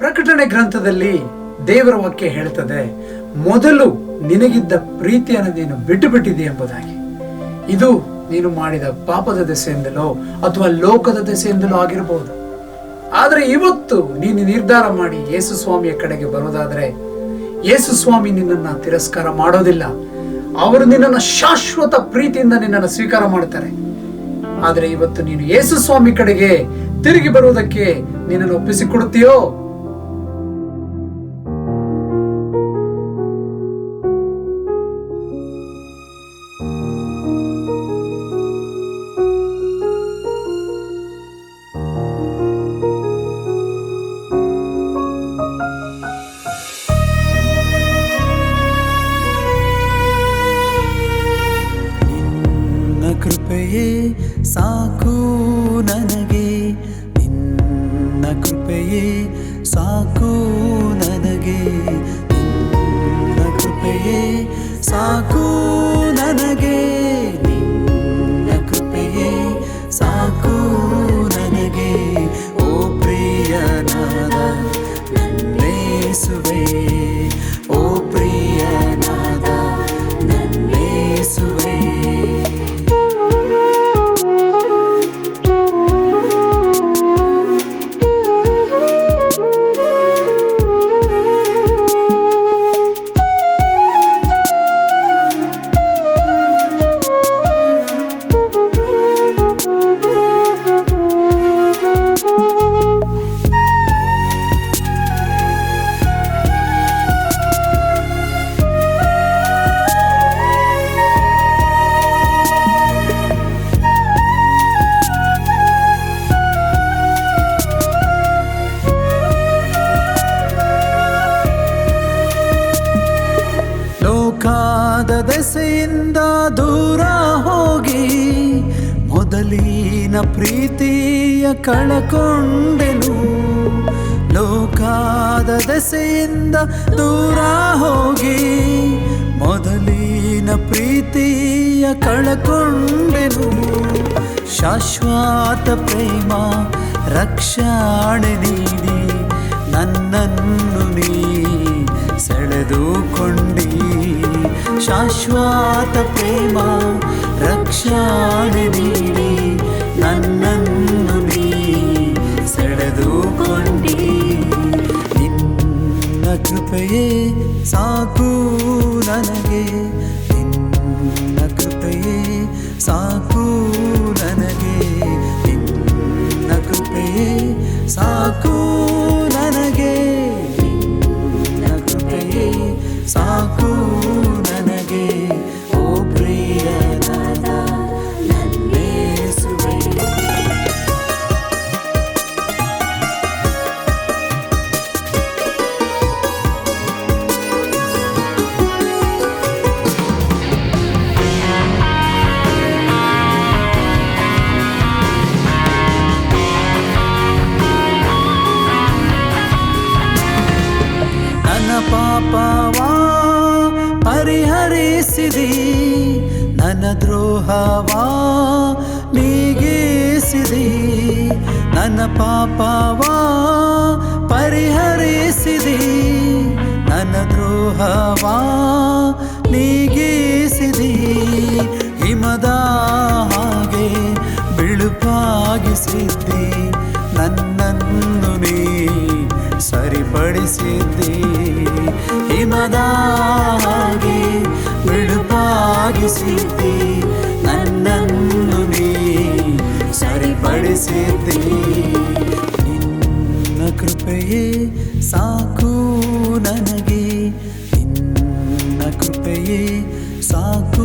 ಪ್ರಕಟಣೆ ಗ್ರಂಥದಲ್ಲಿ ದೇವರ ವಾಕ್ಯ ಹೇಳ್ತದೆ, ಮೊದಲು ನಿನಗಿದ್ದ ಪ್ರೀತಿಯನ್ನು ನೀನು ಬಿಟ್ಟು ಬಿಟ್ಟಿದೆ ಎಂಬುದಾಗಿ. ಇದು ನೀನು ಮಾಡಿದ ಪಾಪದ ದೆಸೆಯಿಂದಲೋ ಅಥವಾ ಲೋಕದ ದೆಸೆಯಿಂದಲೋ ಆಗಿರಬಹುದು. ಆದರೆ ಇವತ್ತು ನೀನು ನಿರ್ಧಾರ ಮಾಡಿ ಯೇಸು ಸ್ವಾಮಿಯ ಕಡೆಗೆ ಬರೋದಾದ್ರೆ ಯೇಸು ಸ್ವಾಮಿ ನಿನ್ನನ್ನು ತಿರಸ್ಕಾರ ಮಾಡೋದಿಲ್ಲ. ಅವರು ನಿನ್ನನ್ನು ಶಾಶ್ವತ ಪ್ರೀತಿಯಿಂದ ನಿನ್ನನ್ನು ಸ್ವೀಕಾರ ಮಾಡ್ತಾರೆ. ಆದರೆ ಇವತ್ತು ನೀನು ಯೇಸು ಸ್ವಾಮಿ ಕಡೆಗೆ ತಿರುಗಿ ಬರುವುದಕ್ಕೆ ನಿನ್ನನ್ನು ಒಪ್ಪಿಸಿಕೊಡುತ್ತೀಯೋ? ಕೃಪೆಯೇ ಸಾಕು ನನಗೆ ನಿನ್ನ ಕೃಪೆಯೇ ಸಾಕು ದೆಸೆಯಿಂದ ದೂರ ಹೋಗಿ ಮೊದಲಿನ ಪ್ರೀತಿಯ ಕಳಕೊಂಡೆನು. ಲೋಕಾದ ದೆಸೆಯಿಂದ ದೂರ ಹೋಗಿ ಮೊದಲಿನ ಪ್ರೀತಿಯ ಕಳಕೊಂಡೆನು. ಶಾಶ್ವತ ಪ್ರೇಮ, ರಕ್ಷಣೆ ನೀಡಿ ನನ್ನನ್ನು ನೀ ಸೆಳೆದುಕೊಂಡಿ ಶಾಶ್ವತ ಪ್ರೇಮ ರಕ್ಷಣೆ ನೀಡಿ ನನ್ನನ್ನು ನೀ ಸೆಳೆದುಕೊಂಡಿ ನಿನ್ನ ಕೃಪೆಯೇ ಸಾಕು ನನಗೆ ನಿನ್ನ ಕೃಪೆಯೇ ಸಾಕು ನನಗೆ ನಿನ್ನ ಕೃಪೆಯೇ ಸಾಕು ಪರಿಹರಿಸಿದಿ ನನ್ನ ದ್ರೋಹವಾ ನೀಗಿಸಿದಿ, ನನ್ನ ಪಾಪವಾ ಪರಿಹರಿಸಿದಿ, ನನ್ನ ದ್ರೋಹವಾ ನೀಗಿಸಿದಿ. ಹಿಮದ ಹಾಗೆ ಬಿಳುಪಾಗಿಸಿದ್ದಿ, ನನ್ನನ್ನು ನೀ ಸರಿಪಡಿಸಿದ್ದಿ. ಹಿಮದ ಬಿಳುಪಾಗಿಸಿದ್ದಿ ನನ್ನನ್ನು ನೀ ಸರಿಪಡಿಸಿದ್ದಿ ನಿನ್ನ ಕೃಪೆಯೇ ಸಾಕು ನನಗೆ ನಿನ್ನ ಕೃಪೆಯೇ ಸಾಕು